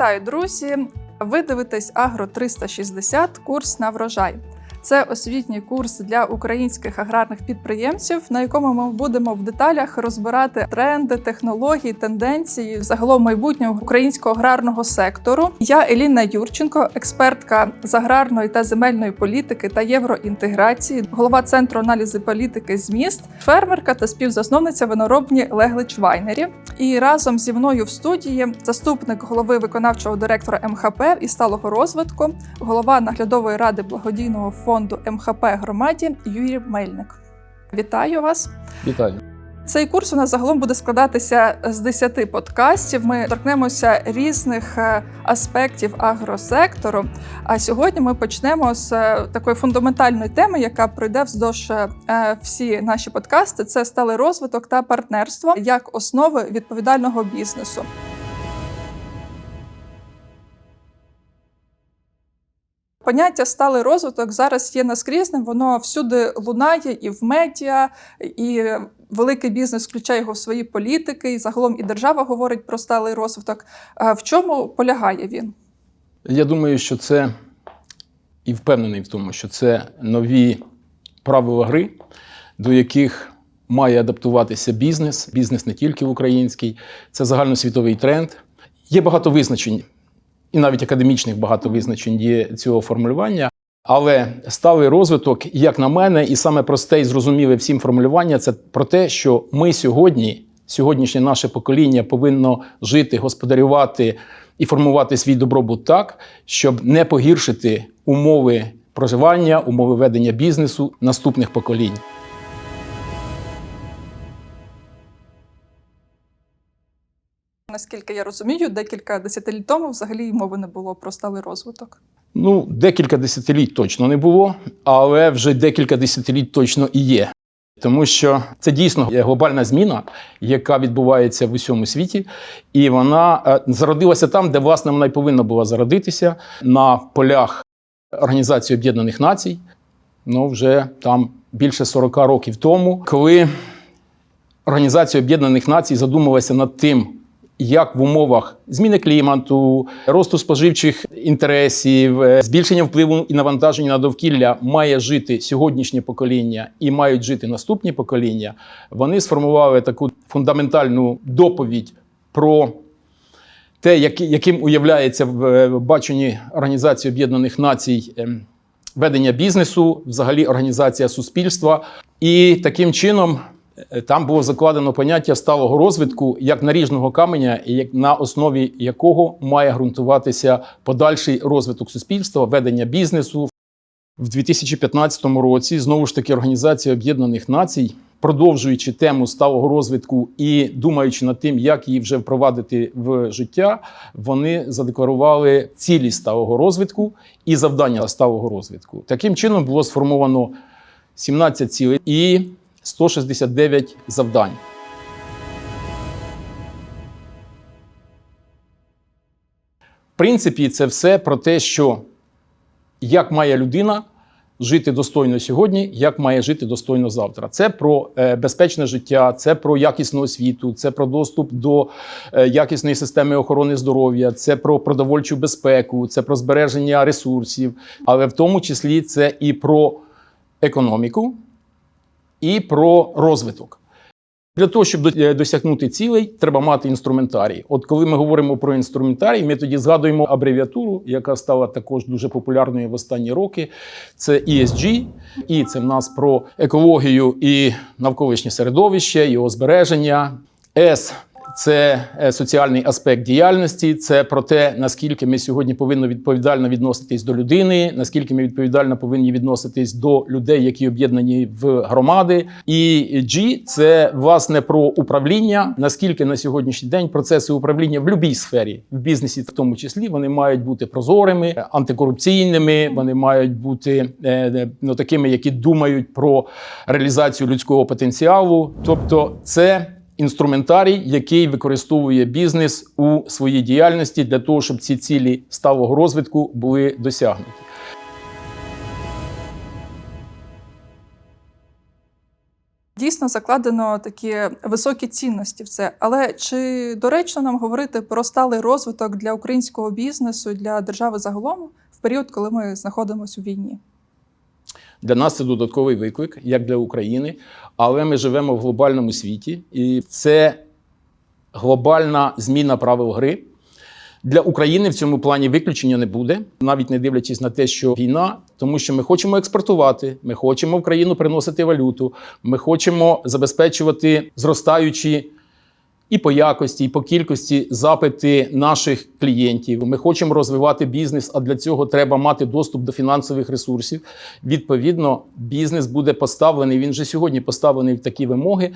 Вітаю, друзі! Ви дивитесь Агро 360 курс на врожай. Це освітній курс для українських аграрних підприємців, на якому ми будемо в деталях розбирати тренди, технології, тенденції загалом майбутнього українського аграрного сектору. Я Еліна Юрченко, експертка з аграрної та земельної політики та євроінтеграції, голова центру аналізу політики зміст, фермерка та співзасновниця виноробні Леглич Вайнері. І разом зі мною в студії заступник голови виконавчого директора МХП і сталого розвитку, голова наглядової ради благодійного фонду МХП громаді Юрій Мельник. Вітаю вас! Вітаю. Цей курс у нас загалом буде складатися з 10 подкастів. Ми торкнемося різних е, аспектів агросектору. А сьогодні ми почнемо з е, такої фундаментальної теми, яка пройде вздовж е, всі наші подкасти. Це сталий розвиток та партнерство як основи відповідального бізнесу. Поняття сталий розвиток зараз є наскрізним, воно всюди лунає і в медіа, і великий бізнес включає його в свої політики, і загалом і держава говорить про сталий розвиток. В чому полягає він? Я думаю, що це і впевнений в тому, що це нові правила гри, до яких має адаптуватися бізнес, бізнес не тільки в український, це загальносвітовий тренд. Є багато визначень, і навіть академічних багато визначень є цього формулювання. Але сталий розвиток, як на мене, і саме просте і зрозуміле всім формулювання це про те, що ми сьогодні, сьогоднішнє наше покоління повинно жити, господарювати і формувати свій добробут так, щоб не погіршити умови проживання, умови ведення бізнесу наступних поколінь. Наскільки я розумію, декілька десятиліть тому взагалі мови не було про сталий розвиток. Ну, декілька десятиліть точно не було, але вже декілька десятиліть точно і є. Тому що це дійсно глобальна зміна, яка відбувається в усьому світі, і вона е, зародилася там, де власне вона й повинна була зародитися на полях Організації Об'єднаних Націй. Ну, вже там більше 40 років тому, коли Організація Об'єднаних Націй задумалася над тим, як в умовах зміни клімату, росту споживчих інтересів, е, збільшення впливу і навантаження на довкілля має жити сьогоднішнє покоління і мають жити наступні покоління, вони сформували таку фундаментальну доповідь про те, яким уявляється в е, баченні Організації Об'єднаних Націй ем, ведення бізнесу, взагалі організація суспільства. І таким чином е, там було закладено поняття сталого розвитку як наріжного каменя, на основі якого має ґрунтуватися подальший розвиток суспільства, ведення бізнесу. В 2015 році знову ж таки Організація Об'єднаних Націй, продовжуючи тему сталого розвитку і думаючи над тим, як її вже впровадити в життя, вони задекларували цілі сталого розвитку і завдання сталого розвитку. Таким чином було сформовано 17 цілей і 169 завдань. В принципі, це все про те, що як має людина жити достойно сьогодні, як має жити достойно завтра. Це про е, безпечне життя, це про якісну освіту, це про доступ до е, якісної системи охорони здоров'я, це про продовольчу безпеку, це про збереження ресурсів, але в тому числі це і про економіку, і про розвиток. Для того, щоб е, досягнути цілей, треба мати інструментарій. От коли ми говоримо про інструментарій, ми тоді згадуємо абревіатуру, яка стала також дуже популярною в останні роки. Це ESG, і це в нас про екологію і навколишнє середовище, його збереження. S – це е, соціальний аспект діяльності, це про те, наскільки ми сьогодні повинні відповідально відноситись до людини, наскільки ми відповідально повинні відноситись до людей, які об'єднані в громади. І G – це власне про управління. Наскільки на сьогоднішній день процеси управління в будь-якій сфері, в бізнесі, в тому числі, вони мають бути прозорими, антикорупційними, вони мають бути е, ну, такими, які думають про реалізацію людського потенціалу. Тобто, це інструментарій, який використовує бізнес у своїй діяльності для того, щоб ці цілі сталого розвитку були досягнуті. Дійсно закладено такі високі цінності в це. Але чи доречно нам говорити про сталий розвиток для українського бізнесу, для держави загалом в період, коли ми знаходимося у війні? Для нас це додатковий виклик, як для України, але ми живемо в глобальному світі, і це глобальна зміна правил гри. Для України в цьому плані виключення не буде, навіть не дивлячись на те, що війна, тому що ми хочемо експортувати, ми хочемо в країну приносити валюту, ми хочемо забезпечувати зростаючі і по якості, і по кількості запити наших клієнтів. Ми хочемо розвивати бізнес, а для цього треба мати доступ до фінансових ресурсів. Відповідно, бізнес буде поставлений. Він вже сьогодні поставлений в такі вимоги,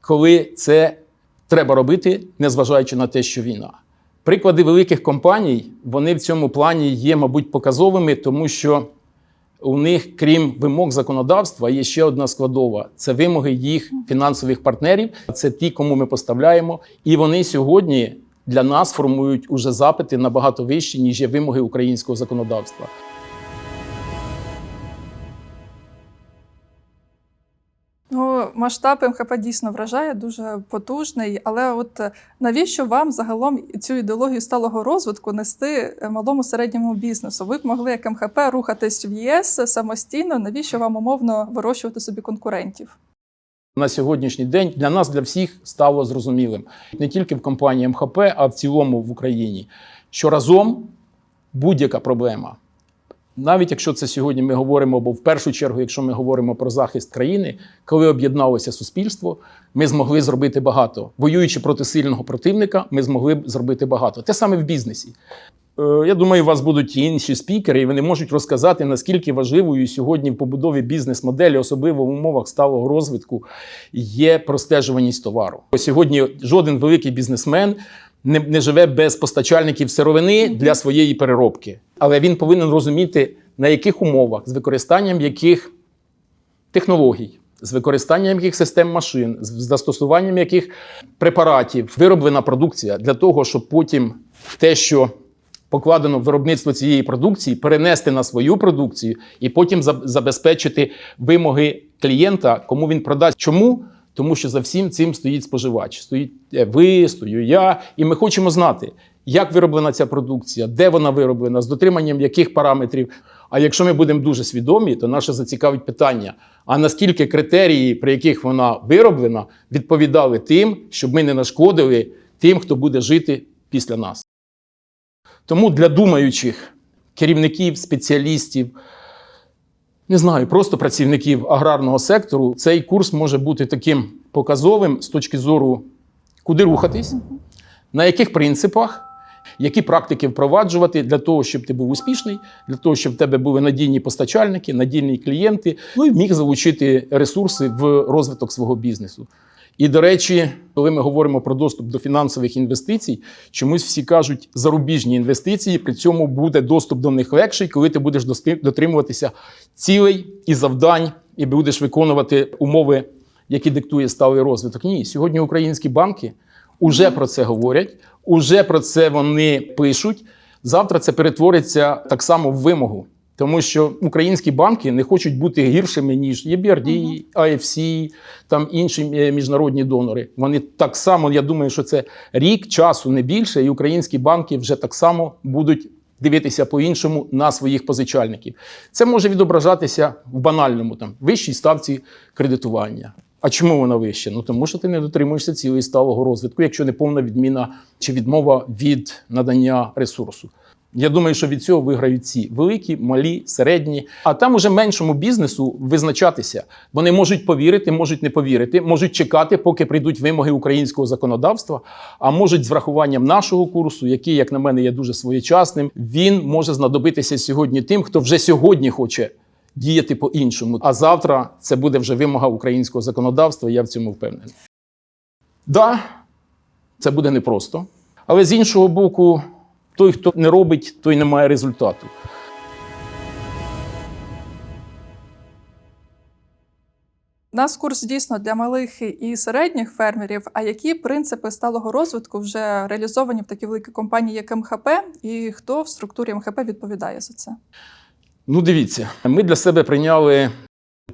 коли це треба робити, незважаючи на те, що війна. Приклади великих компаній вони в цьому плані є, мабуть, показовими, тому що у них, крім вимог законодавства, є ще одна складова: це вимоги їх фінансових партнерів. Це ті, кому ми поставляємо. І вони сьогодні для нас формують уже запити набагато вищі, ніж є вимоги українського законодавства. Масштаб МХП дійсно вражає, дуже потужний. Але от е, навіщо вам загалом цю ідеологію сталого розвитку нести е, малому середньому бізнесу? Ви б могли як МХП рухатись в ЄС самостійно. Навіщо вам умовно вирощувати собі конкурентів? На сьогоднішній день для нас, для всіх, стало зрозумілим не тільки в компанії МХП, а в цілому в Україні, що разом будь-яка проблема, навіть якщо це сьогодні ми говоримо, бо в першу чергу, якщо ми говоримо про захист країни, коли об'єдналося суспільство, ми змогли зробити багато. Воюючи проти сильного противника, ми змогли б зробити багато. Те саме в бізнесі. Е, Я думаю, у вас будуть інші спікери, і вони можуть розказати, наскільки важливою сьогодні в побудові бізнес-моделі, особливо в умовах сталого розвитку, є простежуваність товару. Сьогодні жоден великий бізнесмен не, не живе без постачальників сировини для своєї переробки, але він повинен розуміти, на яких умовах, з використанням яких технологій, з використанням яких систем машин, з застосуванням яких препаратів вироблена продукція для того, щоб потім те, що покладено в виробництво цієї продукції, перенести на свою продукцію і потім забезпечити вимоги клієнта, кому він продасть. Чому? Тому що за всім цим стоїть споживач. Стоїть е, ви, стою я, і ми хочемо знати, як вироблена ця продукція, де вона вироблена, з дотриманням яких параметрів. А якщо ми будемо дуже свідомі, то наше зацікавить питання: а наскільки критерії, при яких вона вироблена, відповідали тим, щоб ми не нашкодили тим, хто буде жити після нас. Тому для думаючих керівників, спеціалістів, не знаю, просто працівників аграрного сектору, цей курс може бути таким показовим з точки зору, куди рухатись, на яких принципах, які практики впроваджувати для того, щоб ти був успішний, для того, щоб в тебе були надійні постачальники, надійні клієнти, ну і міг залучити ресурси в розвиток свого бізнесу. І до речі, коли ми говоримо про доступ до фінансових інвестицій, чомусь всі кажуть зарубіжні інвестиції, при цьому буде доступ до них легший, коли ти будеш дотримуватися цілей і завдань, і будеш виконувати умови, які диктує сталий розвиток. Ні, сьогодні українські банки вже про це говорять, уже про це вони пишуть. Завтра це перетвориться так само в вимогу. Тому що українські банки не хочуть бути гіршими, ніж EBRD, IFC, там інші е, міжнародні донори. Вони так само, я думаю, що це рік часу не більше, і українські банки вже так само будуть дивитися по-іншому на своїх позичальників. Це може відображатися в банальному там вищій ставці кредитування. А чому вона вища? Ну тому що ти не дотримуєшся цілей сталого розвитку, якщо не повна відміна чи відмова від надання ресурсу. Я думаю, що від цього виграють ці великі, малі, середні. А там уже меншому бізнесу визначатися. Вони можуть повірити, можуть не повірити, можуть чекати, поки прийдуть вимоги українського законодавства, а можуть з врахуванням нашого курсу, який, як на мене, є дуже своєчасним. Він може знадобитися сьогодні тим, хто вже сьогодні хоче діяти по-іншому. А завтра це буде вже вимога українського законодавства. Я в цьому впевнений. Да, це буде непросто. Але з іншого боку, той, хто не робить, той не має результату. У нас курс дійсно для малих і середніх фермерів. А які принципи сталого розвитку вже реалізовані в такі великі компанії, як МХП, і хто в структурі МХП відповідає за це? Ну, дивіться, ми для себе прийняли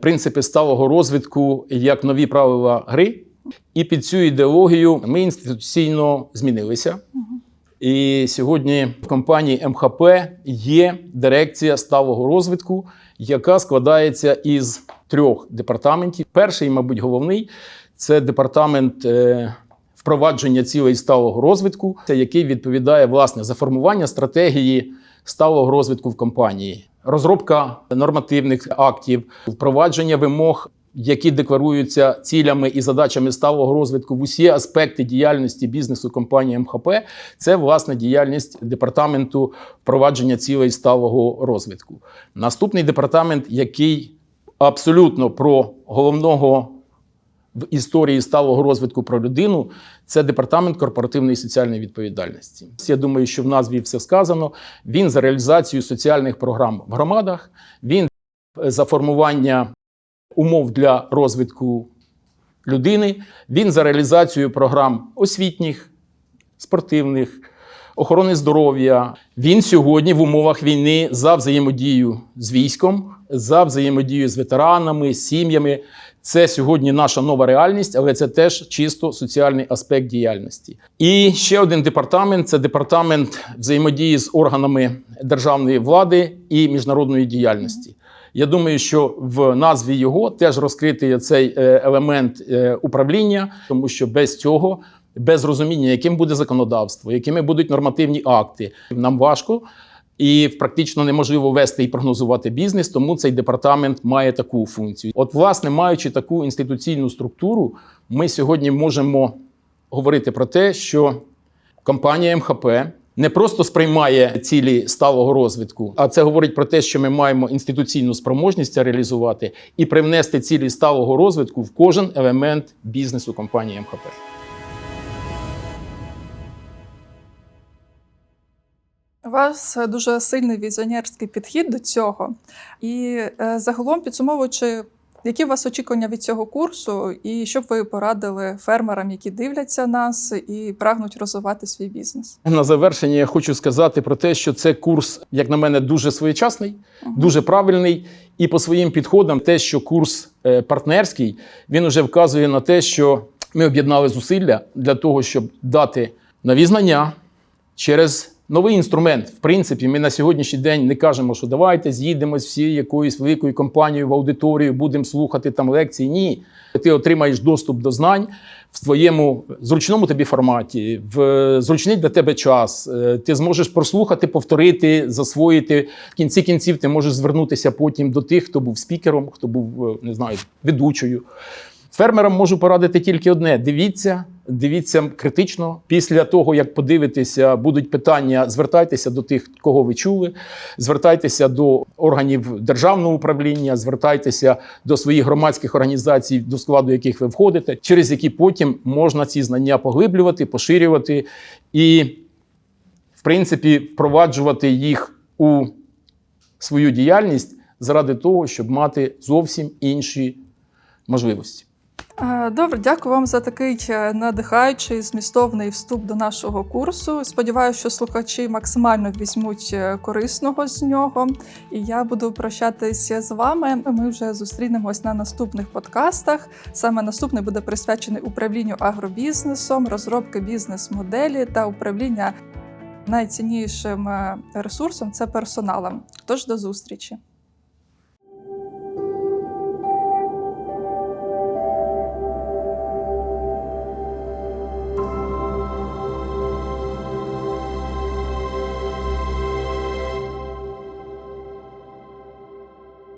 принципи сталого розвитку як нові правила гри. І під цю ідеологію ми інституційно змінилися. І сьогодні в компанії МХП є дирекція сталого розвитку, яка складається із трьох департаментів. Перший, мабуть, головний це департамент е, впровадження цілей сталого розвитку, який відповідає власне за формування стратегії сталого розвитку в компанії, розробка нормативних актів, впровадження вимог. Які декларуються цілями і задачами сталого розвитку в усі аспекти діяльності бізнесу компанії МХП, це власне діяльність департаменту впровадження цілей сталого розвитку. Наступний департамент, який абсолютно про головного в історії сталого розвитку про людину, це департамент корпоративної соціальної відповідальності. Я думаю, що в назві все сказано. Він за реалізацію соціальних програм в громадах, він за формування умов для розвитку людини, він за реалізацію програм освітніх, спортивних, охорони здоров'я. Він сьогодні в умовах війни за взаємодію з військом, за взаємодію з ветеранами, з сім'ями. Це сьогодні наша нова реальність, але це теж чисто соціальний аспект діяльності. І ще один департамент це департамент взаємодії з органами державної влади і міжнародної діяльності. Я думаю, що в назві його теж розкритий цей е, елемент е, управління, тому що без цього, без розуміння, яким буде законодавство, якими будуть нормативні акти, нам важко і практично неможливо вести і прогнозувати бізнес, тому цей департамент має таку функцію. От, власне, маючи таку інституційну структуру, ми сьогодні можемо говорити про те, що компанія МХП не просто сприймає цілі сталого розвитку, а це говорить про те, що ми маємо інституційну спроможність це реалізувати і привнести цілі сталого розвитку в кожен елемент бізнесу компанії МХП. У вас дуже сильний візіонерський підхід до цього. І е, загалом підсумовуючи, які у вас очікування від цього курсу, і що б ви порадили фермерам, які дивляться нас і прагнуть розвивати свій бізнес? На завершення я хочу сказати про те, що це курс, як на мене, дуже своєчасний, дуже правильний. І по своїм підходам, те, що курс е, партнерський, він вже вказує на те, що ми об'єднали зусилля для того, щоб дати нові знання через новий інструмент. В принципі, ми на сьогоднішній день не кажемо, що давайте з'їдемось всі якоюсь великою компанією в аудиторію, будемо слухати там лекції. Ні, ти отримаєш доступ до знань в твоєму зручному тобі форматі, в зручний для тебе час. Е, Ти зможеш прослухати, повторити, засвоїти. В кінці кінців ти можеш звернутися потім до тих, хто був спікером, хто був е, не знаю, ведучою. Фермерам можу порадити тільки одне: дивіться, дивіться критично. Після того, як подивитеся, будуть питання, звертайтеся до тих, кого ви чули, звертайтеся до органів державного управління, звертайтеся до своїх громадських організацій, до складу яких ви входите, через які потім можна ці знання поглиблювати, поширювати і, в принципі, впроваджувати їх у свою діяльність заради того, щоб мати зовсім інші можливості. Е, Добре, дякую вам за такий надихаючий, змістовний вступ до нашого курсу. Сподіваюся, що слухачі максимально візьмуть е, корисного з нього. І я буду прощатися з вами. Ми вже зустрінемось на наступних подкастах. Саме наступний буде присвячений управлінню агробізнесом, розробки бізнес-моделі та управління найціннішим е, ресурсом це персоналом. Тож до зустрічі.